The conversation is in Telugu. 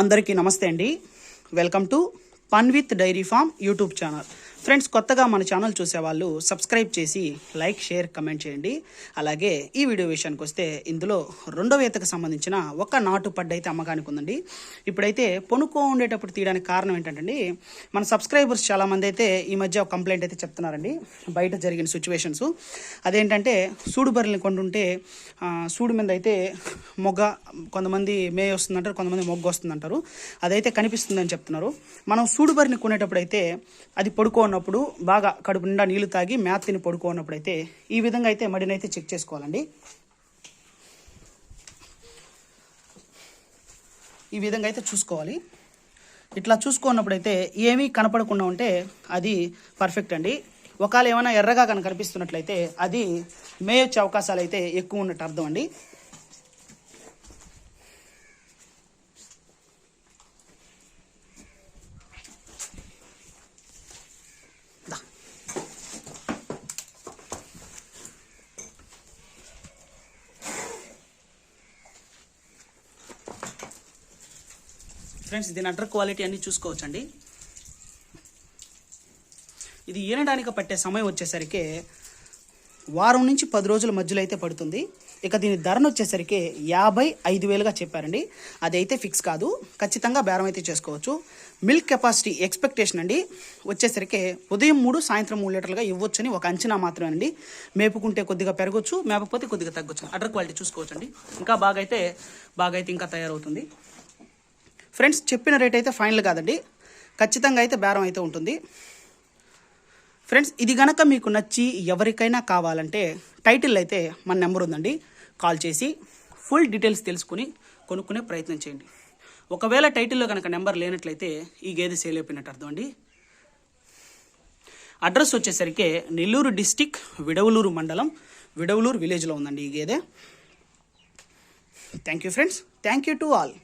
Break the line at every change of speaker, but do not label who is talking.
అందరికీ నమస్తే అండి. Welcome to fun with dairy farm YouTube channel. Friends కొత్తగా మన ఛానల్ చూసేవాళ్ళు సబ్స్క్రైబ్ చేసి లైక్ షేర్ కమెంట్ చేయండి. అలాగే ఈ వీడియో విషయానికి వస్తే ఇందులో రెండో ఈతకు సంబంధించిన ఒక నాటు పడ్డ అయితే అమ్మకానికి ఉందండి. ఇప్పుడైతే పొనుక్కో ఉండేటప్పుడు తీయడానికి కారణం ఏంటంటే మన సబ్స్క్రైబర్స్ చాలామంది అయితే ఈ మధ్య ఒక కంప్లైంట్ అయితే చెప్తున్నారండి. బయట జరిగిన సిచ్యువేషన్స్. అదేంటంటే సూడు బర్రెల్ని కొంటుంటే సూడు మీద అయితే మొగ్గ కొంతమంది మే వస్తుందంటారు కొంతమంది మొగ్గ వస్తుందంటారు. అదైతే కనిపిస్తుందని చెప్తున్నారు. మనం సూడు బర్రెని కొనేటప్పుడు అయితే అది పడుకోన్నప్పుడు బాగా కడుపు నిండా నీళ్ళు తాగి మ్యాత్ తిని పడుకోన్నప్పుడు అయితే ఈ విధంగా అయితే మడిని అయితే చెక్ చేసుకోవాలండి. ఈ విధంగా అయితే చూసుకోవాలి. ఇట్లా చూసుకున్నప్పుడు అయితే ఏమీ కనపడకుండా ఉంటే అది పర్ఫెక్ట్ అండి. ఒకవేళ ఏమైనా ఎర్రగా కనుక కనిపిస్తున్నట్లయితే అది మేయొచ్చే అవకాశాలు అయితే ఎక్కువ ఉన్నట్టు అర్థం అండి. ఫ్రెండ్స్ దీని అడ్డర్ క్వాలిటీ అన్ని చూసుకోవచ్చండి. ఇది ఈనడానికి పట్టే సమయం వచ్చేసరికి వారం నుంచి పది రోజుల మధ్యలో అయితే పడుతుంది. ఇక దీని ధరను వచ్చేసరికి యాభై ఐదు వేలుగా చెప్పారండి. అదైతే ఫిక్స్ కాదు. ఖచ్చితంగా బేరం అయితే చేసుకోవచ్చు. మిల్క్ కెపాసిటీ ఎక్స్పెక్టేషన్ అండి. వచ్చేసరికి ఉదయం మూడు సాయంత్రం మూడు లీటర్లుగా ఇవ్వచ్చని ఒక అంచనా మాత్రమేనండి. మేపుకుంటే కొద్దిగా పెరగచ్చు మేపకపోతే కొద్దిగా తగ్గొచ్చు. అడ్డర్ క్వాలిటీ చూసుకోవచ్చండి. ఇంకా బాగా అయితే బాగా అయితే ఇంకా తయారవుతుంది. ఫ్రెండ్స్ చెప్పిన రేట్ అయితే ఫైనల్ కాదండి. ఖచ్చితంగా అయితే బేరం అయితే ఉంటుంది. ఫ్రెండ్స్ ఇది గనక మీకు నచ్చి ఎవరికైనా కావాలంటే టైటిల్ అయితే మన నెంబర్ ఉందండి. కాల్ చేసి ఫుల్ డీటెయిల్స్ తెలుసుకుని కొనుక్కునే ప్రయత్నం చేయండి. ఒకవేళ టైటిల్లో కనుక నెంబర్ లేనట్లయితే ఈ గేదె సేల్ అయిపోయినట్టు అర్థం అండి. అడ్రస్ వచ్చేసరికి నెల్లూరు డిస్టిక్ విడవలూరు మండలం విడవలూరు విలేజ్లో ఉందండి ఈ గేదె. Thank you friends thank you to all